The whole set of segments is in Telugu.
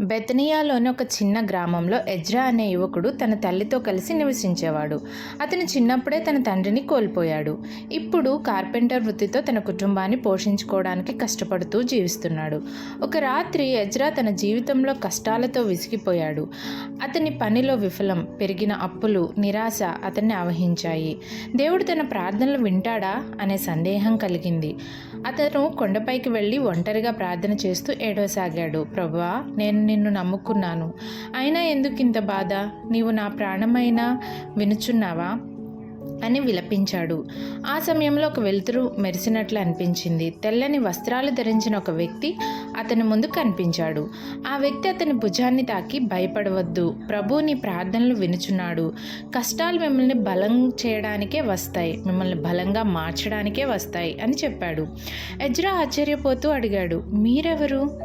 బెతనియాలోని ఒక చిన్న గ్రామంలో ఎజ్రా అనే యువకుడు తన తల్లితో కలిసి నివసించేవాడు. అతను చిన్నప్పుడే తన తండ్రిని కోల్పోయాడు. ఇప్పుడు కార్పెంటర్ వృత్తితో తన కుటుంబాన్ని పోషించుకోవడానికి కష్టపడుతూ జీవిస్తున్నాడు. ఒక రాత్రి ఎజ్రా తన జీవితంలో కష్టాలతో విసిగిపోయాడు. అతని పనిలో విఫలం పెరిగిన అప్పులు నిరాశ అతన్ని ఆవహించాయి. దేవుడు తన ప్రార్థనలు వింటాడా అనే సందేహం కలిగింది. అతను కొండపైకి వెళ్ళి ఒంటరిగా ప్రార్థన చేస్తూ ఏడవసాగాడు. ప్రభువా నేను నిన్ను నమ్ముకున్నాను. అయినా ఎందుకు ఇంత బాధ? నీవు నా ప్రాణమైనా వినుచున్నావా? అని విలపించాడు. ఆ సమయంలో ఒక వెలుతురు మెరిసినట్లు అనిపించింది. తెల్లని వస్త్రాలు ధరించిన ఒక వ్యక్తి అతని ముందు కనిపించాడు. ఆ వ్యక్తి అతని భుజాన్ని తాకి భయపడవద్దు. ప్రభు నీ ప్రార్థనలు వినుచున్నాడు. కష్టాలు మిమ్మల్ని బలం చేయడానికే వస్తాయి. మిమ్మల్ని బలంగా మార్చడానికే వస్తాయి అని చెప్పాడు. ఎజ్రా ఆశ్చర్యపోతూ అడిగాడు మీరెవరు?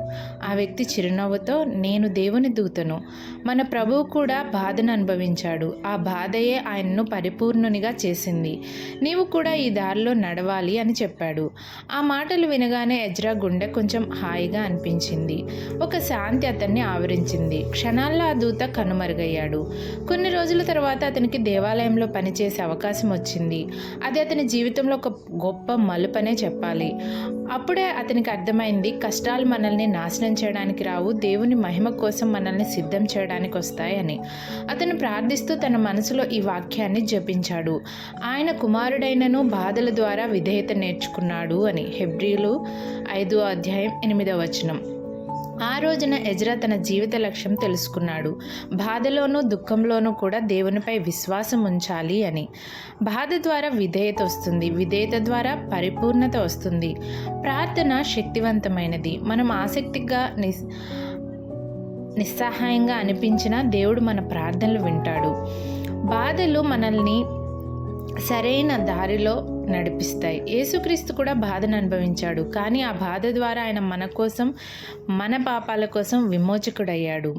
ఆ వ్యక్తి చిరునవ్వుతో నేను దేవుని దూతను. మన ప్రభువు కూడా బాధను అనుభవించాడు. ఆ బాధయే ఆయన్ను పరిపూర్ణునిగా చేసింది. నీవు కూడా ఈ దారిలో నడవాలి అని చెప్పాడు. ఆ మాటలు వినగానే ఎజ్రా గుండె కొంచెం హాయిగా అనిపించింది. ఒక శాంతి అతన్ని ఆవరించింది. క్షణాల్లో ఆ దూత కనుమరుగయ్యాడు. కొన్ని రోజుల తర్వాత అతనికి దేవాలయంలో పనిచేసే అవకాశం వచ్చింది. అది అతని జీవితంలో ఒక గొప్ప మలుపనే చెప్పాలి. అప్పుడే అతనికి అర్థమైంది కష్టాలు మనల్ని నాశనం చేయడానికి రావు దేవుని మహిమ కోసం మనల్ని సిద్ధం చేయడానికి వస్తాయని. అతను ప్రార్థిస్తూ తన మనసులో ఈ వాక్యాన్ని జపించాడు. ఆయన కుమారుడైనను బాధల ద్వారా విధేయత నేర్చుకున్నాడు అని హెబ్రిలు ఐదో అధ్యాయం ఎనిమిదవ వచనం. ఆ రోజున ఎజ్రా తన జీవిత లక్ష్యం తెలుసుకున్నాడు. బాధలోనూ దుఃఖంలోనూ కూడా దేవునిపై విశ్వాసం ఉంచాలి అని. బాధ ద్వారా విధేయత వస్తుంది. విధేయత ద్వారా పరిపూర్ణత వస్తుంది. ప్రార్థన శక్తివంతమైనది. మనం ఆసక్తిగా నిస్ నిస్సహాయంగా అనిపించిన దేవుడు మన ప్రార్థనలు వింటాడు. బాధలు మనల్ని సరైన దారిలో నడిపిస్తాయి. యేసుక్రీస్తు కూడా బాధను అనుభవించాడు. కానీ ఆ బాధ ద్వారా ఆయన మన కోసం మన పాపాల కోసం విమోచకుడయ్యాడు.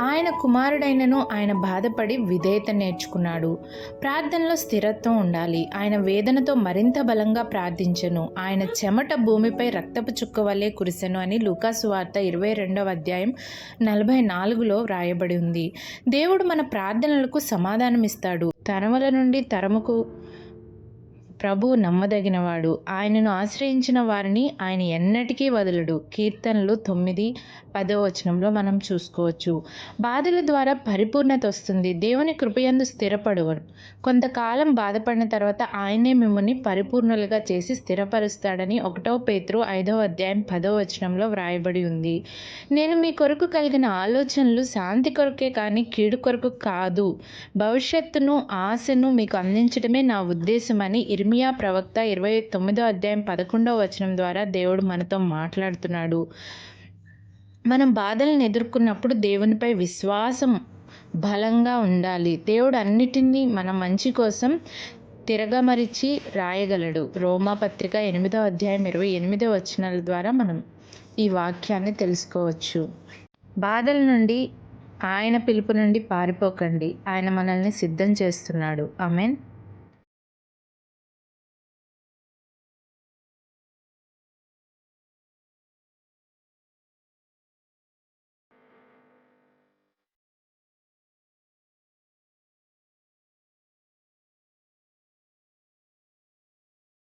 ఆయన కుమారుడైనను ఆయన బాధపడి విధేయత నేర్చుకున్నాడు. ప్రార్థనలో స్థిరత్వం ఉండాలి. ఆయన వేదనతో మరింత బలంగా ప్రార్థించను. ఆయన చెమట భూమిపై రక్తపు చుక్క వలె కురిసెను అని లూకాసు వార్త ఇరవై రెండవ అధ్యాయం నలభై నాలుగులో వ్రాయబడి ఉంది. దేవుడు మన ప్రార్థనలకు సమాధానమిస్తాడు. తరముల నుండి తరముకు ప్రభువు నమ్మదగినవాడు. ఆయనను ఆశ్రయించిన వారిని ఆయన ఎన్నటికీ వదలడు. కీర్తనలు తొమ్మిది పదో వచనంలో మనం చూసుకోవచ్చు. బాధల ద్వారా పరిపూర్ణత వస్తుంది. దేవుని కృపయందు స్థిరపడవరు. కొంతకాలం బాధపడిన తర్వాత ఆయనే మిమ్మల్ని పరిపూర్ణులుగా చేసి స్థిరపరుస్తాడని ఒకటో పేతురు ఐదవ అధ్యాయం పదో వచనంలో వ్రాయబడి ఉంది. నేను మీ కొరకు కలిగిన ఆలోచనలు శాంతి కొరకే కానీ కీడు కొరకు కాదు. భవిష్యత్తును ఆశను మీకు అందించడమే నా ఉద్దేశమని ఇర్మియా ప్రవక్త ఇరవై తొమ్మిదో అధ్యాయం పదకొండవ వచనం ద్వారా దేవుడు మనతో మాట్లాడుతున్నాడు. మనం బాధలను ఎదుర్కొన్నప్పుడు దేవునిపై విశ్వాసం బలంగా ఉండాలి. దేవుడు అన్నిటినీ మన మంచి కోసం తిరగమరిచి రాయగలడు. రోమా పత్రిక ఎనిమిదో అధ్యాయం ఇరవై ఎనిమిదో వచనాల ద్వారా మనం ఈ వాక్యాన్ని తెలుసుకోవచ్చు. బాధల నుండి ఆయన పిలుపు నుండి పారిపోకండి. ఆయన మనల్ని సిద్ధం చేస్తున్నాడు. ఆమెన్.